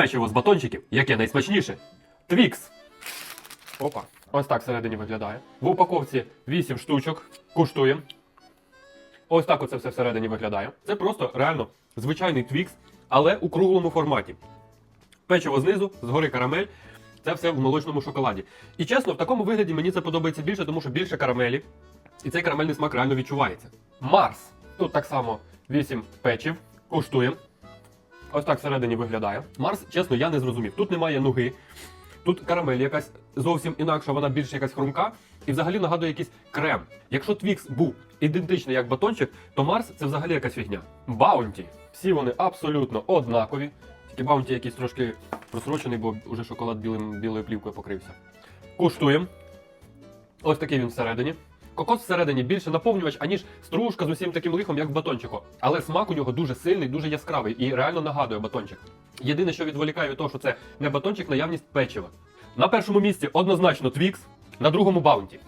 Печиво з батончиків, яке найсмачніше. Твікс. Опа. Ось так всередині виглядає. В упаковці 8 штучок. Коштує. Ось так оце все всередині виглядає. Це просто реально звичайний твікс, але у круглому форматі. Печиво знизу, згори карамель. Це все в молочному шоколаді. І чесно, в такому вигляді мені це подобається більше, тому що більше карамелі. І цей карамельний смак реально відчувається. Марс. Тут так само 8 печів. Куштуємо. Ось так всередині виглядає. Марс, чесно, я не зрозумів. Тут немає ноги. Тут карамель якась зовсім інакша, вона більш якась хрумка. І взагалі нагадує якийсь крем. Якщо Твікс був ідентичний як батончик, то Марс це взагалі якась фігня. Баунті. Всі вони абсолютно однакові. Тільки баунті якийсь трошки просрочений, бо вже шоколад білим, білою плівкою покрився. Куштуємо. Ось такий він всередині. Кокос всередині більше наповнювач, аніж стружка з усім таким лихом, як в батончику. Але смак у нього дуже сильний, дуже яскравий і реально нагадує батончик. Єдине, що відволікає від того, що це не батончик, наявність печива. На першому місці однозначно Твікс, на другому баунті.